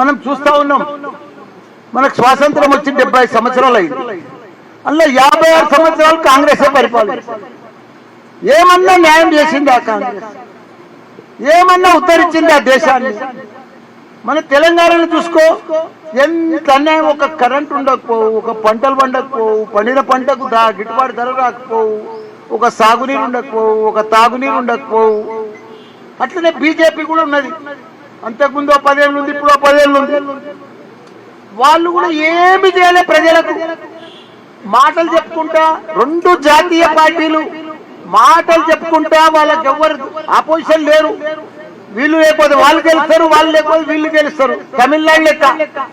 మనం చూస్తా ఉన్నాం. మనకు స్వాతంత్రం వచ్చి డెబ్బై సంవత్సరాలు అయింది. అందులో యాభై ఆరు సంవత్సరాలు కాంగ్రెసే పరిపాలన ఏమన్నా న్యాయం చేసింది ఆ కాంగ్రెస్? ఏమన్నా ఉద్ధరించింది ఆ దేశాన్ని? మన తెలంగాణను చూసుకో. ఎంత అన్యాయం ఒక కరెంట్ ఉండకపోవు ఒక పంటలు పండకపోవు పండిన పంటకు దా గిట్టుబాటు ధర రాకపోవు ఒక సాగునీరు ఉండకపోవు ఒక తాగునీరు ఉండకపోవు. అట్లనే బీజేపీ కూడా ఉన్నది. అంతకుముందు పదేళ్ళు ఉంది ఇప్పుడు పదేళ్ళు ఉంది. వాళ్ళు కూడా ఏమి చేయలే ప్రజలకు. మాటలు చెప్పుకుంటా రెండు జాతీయ పార్టీలు. మాటలు చెప్పుకుంటా వాళ్ళకి ఎవరు ఆపోజిషన్ లేరు. వీళ్ళు లేకపోతే వాళ్ళు గెలుస్తారు వాళ్ళు లేకపోతే వీళ్ళు గెలుస్తారు. తమిళనాడు లెక్క.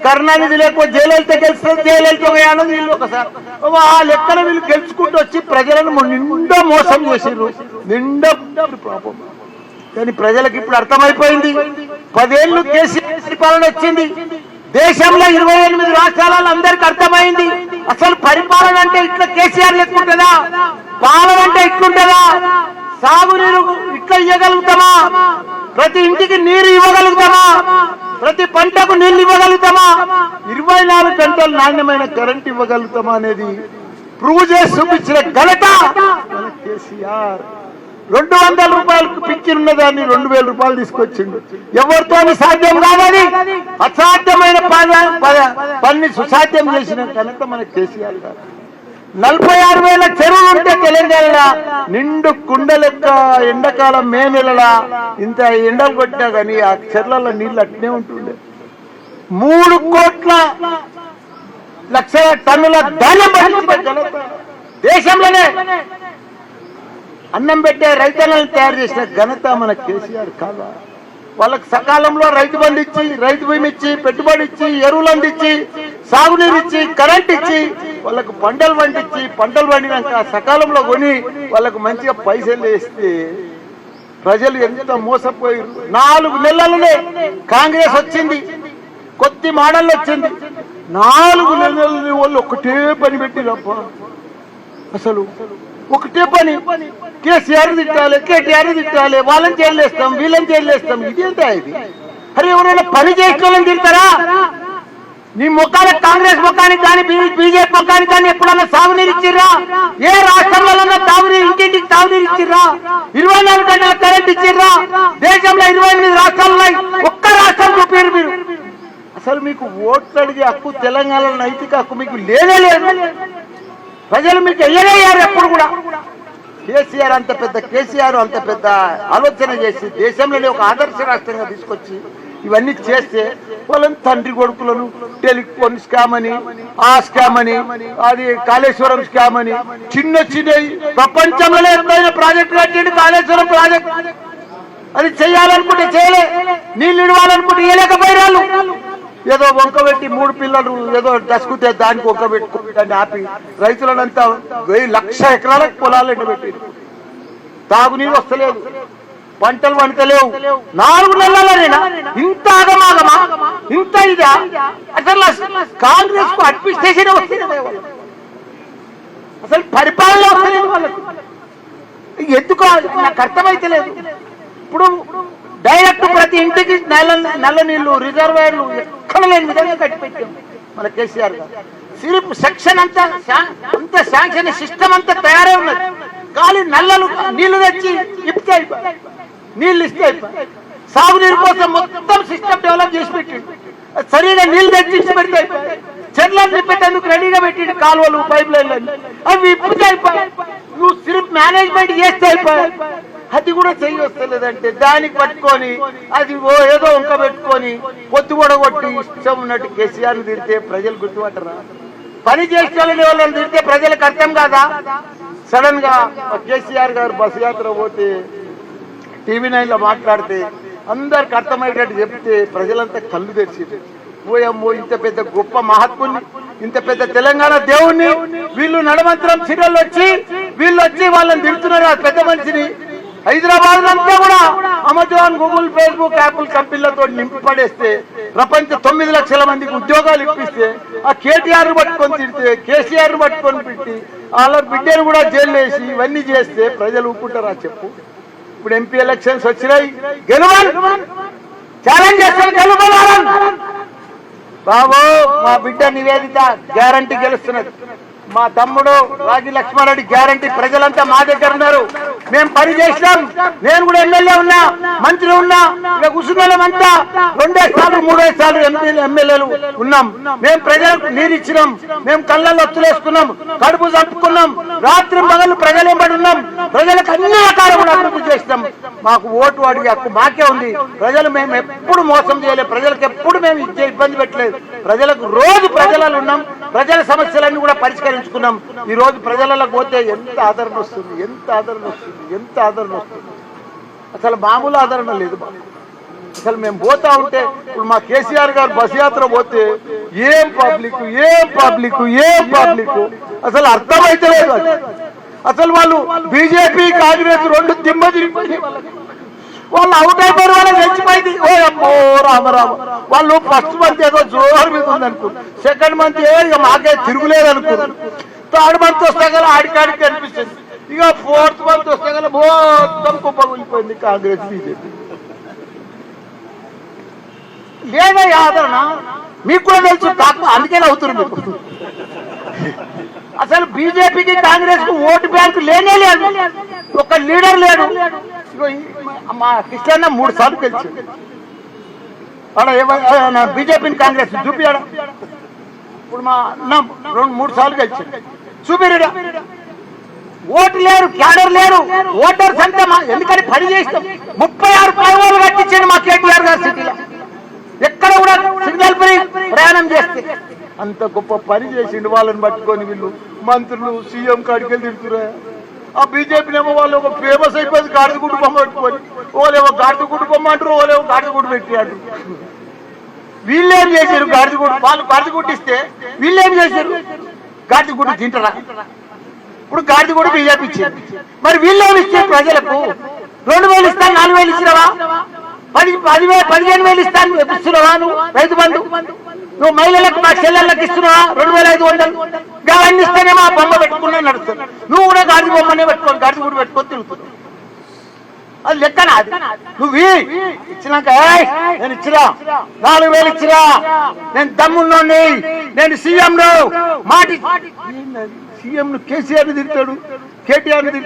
కరుణానిధి లేకపోతే జయలలిత గెలుస్తారు జయలలిత వీళ్ళు ఒకసారి. ఆ లెక్కన వీళ్ళు గెలుచుకుంటూ వచ్చి ప్రజలను నిండా మోసం చేసిర్రు. నిండా కానీ ప్రజలకు ఇప్పుడు అర్థమైపోయింది. పదేళ్ళు కేసీఆర్ పరిపాలన వచ్చింది. దేశంలో ఇరవై ఎనిమిది రాష్ట్రాలలో అందరికి అర్థమైంది. అసలు పరిపాలన అంటే ఇట్లా కేసీఆర్ లెక్కుంటుందా? పాలన అంటే ఇట్లుంటుందా? సాగునీరు ఇట్లా ఇవ్వగలుగుతామా ప్రతి ఇంటికి నీరు ఇవ్వగలుగుతామా? ప్రతి పంటకు నీళ్ళు ఇవ్వగలుగుతామా? ఇరవై నాలుగు గంటలు నాణ్యమైన కరెంట్ ఇవ్వగలుగుతామా అనేది ప్రూవ్ చేసి చూపించిన ఘనత కేసీఆర్. రెండు వందల రూపాయలకు పిచ్చిన ఉన్నదాన్ని రెండు వేల రూపాయలు తీసుకొచ్చిండు. ఎవరితో సాధ్యం కాదని అసాధ్యమైన పద- పని సుసాధ్యం చేసిన కనుక మన కేసీఆర్ గారు. నలభై ఆరు వేల చెరువులు ఉంటే తెలంగాణ నిండు కుండలెక్క ఎండాకాలం మే నెలలా ఇంత ఎండలు కొట్టినా కానీ ఆ చెర్లలో నీళ్ళు అట్నే ఉంటుండే. మూడు కోట్ల లక్షల టన్నుల ధాన్యం దేశంలోనే. అన్నం పెట్టే రైతన్నలను తయారు చేసిన ఘనత మన కేసీఆర్ కాదా? వాళ్ళకి సకాలంలో రైతు బండి ఇచ్చి రైతు భూమి ఇచ్చి పెట్టుబడి ఇచ్చి ఎరువులు అందించి సాగునీరు ఇచ్చి కరెంట్ ఇచ్చి వాళ్ళకు పంటలు పండించి పంటలు పండినాక సకాలంలో కొని వాళ్ళకు మంచిగా పైసలు వేస్తే ప్రజలు ఎంత మోసపోయారు నాలుగు నెలలనే కాంగ్రెస్ వచ్చింది. కొద్ది మాడళ్ళు వచ్చింది. నాలుగు నెలలని వాళ్ళు ఒకటే పని పెట్టిరప్ప అసలు ఒకటే పని. కేసీఆర్ తిట్టాలి కేటీఆర్ తిట్టాలి వాళ్ళని జైలు వీళ్ళని జైలు ఇదేంటా ఇది? అరే ఎవరైనా పని చేసుకోవాలని తిడతారా? నీ ముఖాన కాంగ్రెస్ ముఖానికి కానీ బీజేపీ ముఖానికి కానీ ఎప్పుడన్నా సాగునీరు ఇచ్చిర్రా? ఏ రాష్ట్రంలో తాగునీరు ఇంటింటికి తాగునీరు ఇచ్చిర్రా? ఇరవై నాలుగు గంటల కరెంట్ ఇచ్చిర్రా? దేశంలో ఇరవై ఎనిమిది రాష్ట్రాల్లో ఒక్క రాష్ట్రం చూపారు మీరు. అసలు మీకు ఓట్లు అడిగే హక్కు తెలంగాణలో నైతిక హక్కు మీకు లేనే లేదు. ప్రజలు మీకు ఎయ్యలేయారు ఎప్పుడు కూడా. కేసీఆర్ అంత పెద్ద కేసీఆర్ అంత పెద్ద ఆలోచన చేసి దేశంలోనే ఒక ఆదర్శ రాష్ట్రంగా తీసుకొచ్చి ఇవన్నీ చేస్తే వాళ్ళని తండ్రి కొడుకులను టెలిఫోన్ స్కామ్ అని ఆ స్కామ్ అని అది కాళేశ్వరం స్కామ్ అని చిన్న చిన్న ప్రపంచంలో ఎప్పుడైనా ప్రాజెక్ట్ కట్టిండు కాళేశ్వరం ప్రాజెక్ట్. అది చేయాలనుకుంటే చేయలే నీళ్ళు ఇవ్వాలనుకుంటే ఇవ్వలేకపోయినారు ఏదో వంక పెట్టి మూడు పిల్లలు ఏదో దసుకుతే దానికి వంక పెట్టుకుంటాన్ని ఆపి రైతులనంతా వెయ్యి లక్ష ఎకరాలకు పొలాలు ఎండబెట్టి తాగునీరు వస్తలేదు. పంటలు వంటలేవు నాలుగు నెలలనేనా? ఇంత ఆగమాగమా? ఇంత ఇదా? అసలు కాంగ్రెస్కు అడ్మినిస్ట్రేషన్ అసలు పరిపాలన వస్తలేదు వాళ్ళకు. ఎందుకు నాకు అర్థమైతలేదు ఇప్పుడు డైరెక్ట్ ప్రతి ఇంటికి నల్ల నల్ల నీళ్ళు రిజర్వాయర్లు ఎక్కడ లేని విధంగా కట్టిపెట్టాం మన కేసీఆర్ గారు. సిరిప్ సెక్షన్ అంతా అంత శాంక్షన్ సిస్టమ్ అంతా తయారై ఉన్నది. గాలి నల్లలు నీళ్ళు తెచ్చి ఇప్పితే నీళ్ళు ఇస్తే సాగునీరు కోసం మొత్తం సిస్టమ్ డెవలప్ చేసి పెట్టిండు. సరిగా నీళ్ళు తెచ్చి పెడితే అయిపోయి. చెట్లను నింపేటందుకు రెడీగా పెట్టిండు కాలువలు పైప్ లైన్లు అవి ఇప్పితే అయిపోయి. నువ్వు సిరిప్ మేనేజ్మెంట్ చేస్తే అయిపోయాయి అది కూడా చెయ్యి వస్తలేదంటే దానికి పట్టుకొని అది ఓ ఏదో వంక పెట్టుకొని పొత్తు కూడా కొట్టి ఇష్టం ఉన్నట్టు కేసీఆర్ తిడితే ప్రజలు గుర్తుపట్టరా? పని చేసేవాళ్ళని వాళ్ళని తిడితే ప్రజలకు అర్థం కాదా? సడన్గా కేసీఆర్ గారు బస్ యాత్ర పోతే టీవీ నైన్లో మాట్లాడితే అందరికి అర్థమయ్యేటట్టు చెప్తే ప్రజలంతా కళ్ళు తెరిచింది. ఓయమ్మో ఇంత పెద్ద గొప్ప మహాత్ముని ఇంత పెద్ద తెలంగాణ దేవుణ్ణి వీళ్ళు నడమంత్రం చీరలు వచ్చి వీళ్ళు వచ్చి వాళ్ళని తిడుతున్నారు ఆ పెద్ద మనిషిని. హైదరాబాద్ అంతా కూడా అమెజాన్ గూగుల్ ఫేస్బుక్ యాపిల్ కంపెనీలతో నింపి పడేస్తే ప్రపంచ తొమ్మిది లక్షల మందికి ఉద్యోగాలు ఇప్పిస్తే ఆ కేటీఆర్ పట్టుకొని తిడితే కేసీఆర్ పట్టుకొని పెట్టి వాళ్ళ బిడ్డను కూడా జైలు వేసి ఇవన్నీ చేస్తే ప్రజలు ఊపుకుంటారా చెప్పు? ఇప్పుడు ఎంపీ ఎలక్షన్స్ వచ్చినాయి. గెలవాలి ఛాలెంజ్ చేస్తారు బాబు మా బిడ్డ నివేదిత గ్యారంటీ గెలుస్తున్నది. మా తమ్ముడు రాగి లక్ష్మారెడ్డి గ్యారంటీ ప్రజలంతా మా దగ్గర ఉన్నారు. మేము పని చేసినాం. నేను కూడా ఎమ్మెల్యే ఉన్నా మంత్రి ఉన్నా ఇక్కడ కూర్చున్నాం అంతా రెండే సార్లు మూడే సార్లు ఎమ్మెల్యేలు ఉన్నాం. మేము ప్రజలకు నీరు ఇచ్చినాం. మేము కళ్ళల్లో ఒత్తులేసుకున్నాం కడుపు చంపుకున్నాం. రాత్రి పగలు ప్రజలు ఎంబడి ఉన్నాం. ప్రజలకు అన్ని రకాలుగా అభివృద్ధి చేసినాం. మాకు ఓటు అడిగి హక్కు మాకే ఉంది. ప్రజలు మేము ఎప్పుడు మోసం చేయలేదు. ప్రజలకు ఎప్పుడు మేము ఇచ్చే ఇబ్బంది పెట్టలేదు. ప్రజలకు రోజు ప్రజలలో ఉన్నాం. ప్రజల సమస్యలన్నీ కూడా పరిష్కరించుకున్నాం. ఈ రోజు ప్రజలకు పోతే ఎంత ఆదరణ వస్తుంది ఎంత ఆదరణ వస్తుంది ఎంత ఆదరణ వస్తుంది. అసలు మామూలు ఆదరణ లేదు అసలు మేము పోతా ఉంటే ఇప్పుడు మా కేసీఆర్ గారు బస్ యాత్ర పోతే ఏం పబ్లిక్ ఏం పబ్లిక్ ఏం పబ్లిక్? అసలు అర్థమైతే లేదు అది. అసలు వాళ్ళు బీజేపీ కాంగ్రెస్ రెండు దిమ్మ తిరిగిపోయినాయి వాళ్ళు అవుట్ అయిపోయారు వాళ్ళకి చచ్చిపోయింది. ఓ అమ్మో వాళ్ళు ఫస్ట్ మంత్ ఏదో జోహర్ మీద ఉంది అనుకో. సెకండ్ మంత్ ఏ ఇక మాకే తిరుగులేదు అనుకో. థర్డ్ మంత్ వస్తే కదా ఆడికాడికి అనిపిస్తుంది ఇక ఫోర్త్ మంత్ వస్తే కదా మొత్తం కుప్పగిపోయింది కాంగ్రెస్ బీజేపీ. లేదా ఆదరణ. మీకు కూడా తెలుసు కాకపోతే అందుకే అవుతుంది మీకు అసలు బీజేపీకి కాంగ్రెస్కు ఓటు బ్యాంకు లేనే లేదు. ఒక లీడర్ లేడు. మా కృష్ణ మూడు సార్లు గెలిచాడు. ఆడ బీజేపీని కాంగ్రెస్ చూపియాడ? ఇప్పుడు మా అన్న రెండు మూడు సార్లు గెలిచాడు. చూపిరుడా ఓటు లేరు క్యాడర్ లేరు ఓటర్స్ అంటే మా ఎందుకని పని చేస్తాం ముప్పై ఆరు పదవులు కట్టించండి మా కేటీఆర్ గారు సిటీలో. ఎక్కడ కూడా సిగ్నల్ ఫ్రీ ప్రయాణం చేస్తే. అంత గొప్ప పని చేసిండు వాళ్ళని పట్టుకొని వీళ్ళు. మంత్రులు సీఎం కాడికి వెళ్ళి తిరుగుతున్నారు ఆ బీజేపీ ఏమో వాళ్ళు ఒక ఫేమస్ అయిపోయింది గాడిద గుడ్డు బొమ్మ పట్టుకొని. ఓలేమో గాడిద గుడ్డు బొమ్మ అంటారు ఓలేమో గాడిద గుడ్డు పెట్టి అంటారు వీళ్ళేం చేశారు? గాడిద గుడ్డు వాళ్ళు గాడిద గుడ్డిస్తే వీళ్ళేం చేశారు? గాడిద గుడ్డు తింటారా? ఇప్పుడు గాడిద కూడా బీజేపీ ఇచ్చింది మరి వీళ్ళేమి ఇచ్చారు ప్రజలకు? రెండు వేలు ఇస్తాను నాలుగు వేలు ఇచ్చినవా? పది పదివేలు పదిహేను వేలు ఇస్తాను ఇస్తున్నావా? నువ్వు రైతు బంధు? నువ్వు మహిళలకు మా చెల్లెళ్ళకి ఇస్తున్నావా? రెండు వేల ఐదు వందలు? ఇంకా అవన్నీ ఇస్తేనేమో బొమ్మ పెట్టుకున్నా నడుస్తుంది. నువ్వు కూడా గాడి బొమ్మనే పెట్టుకొని గాడి కూడా పెట్టుకొని తిరుగుతున్నావు అది లెక్కనా నువ్వు ఇచ్చినాక నేను ఇచ్చిరా. నాలుగు వేలు ఇచ్చిరా. నేను దమ్మున్నోని నేను సీఎం మాటి సీఎం ను కేసీఆర్ని కేటీఆర్ని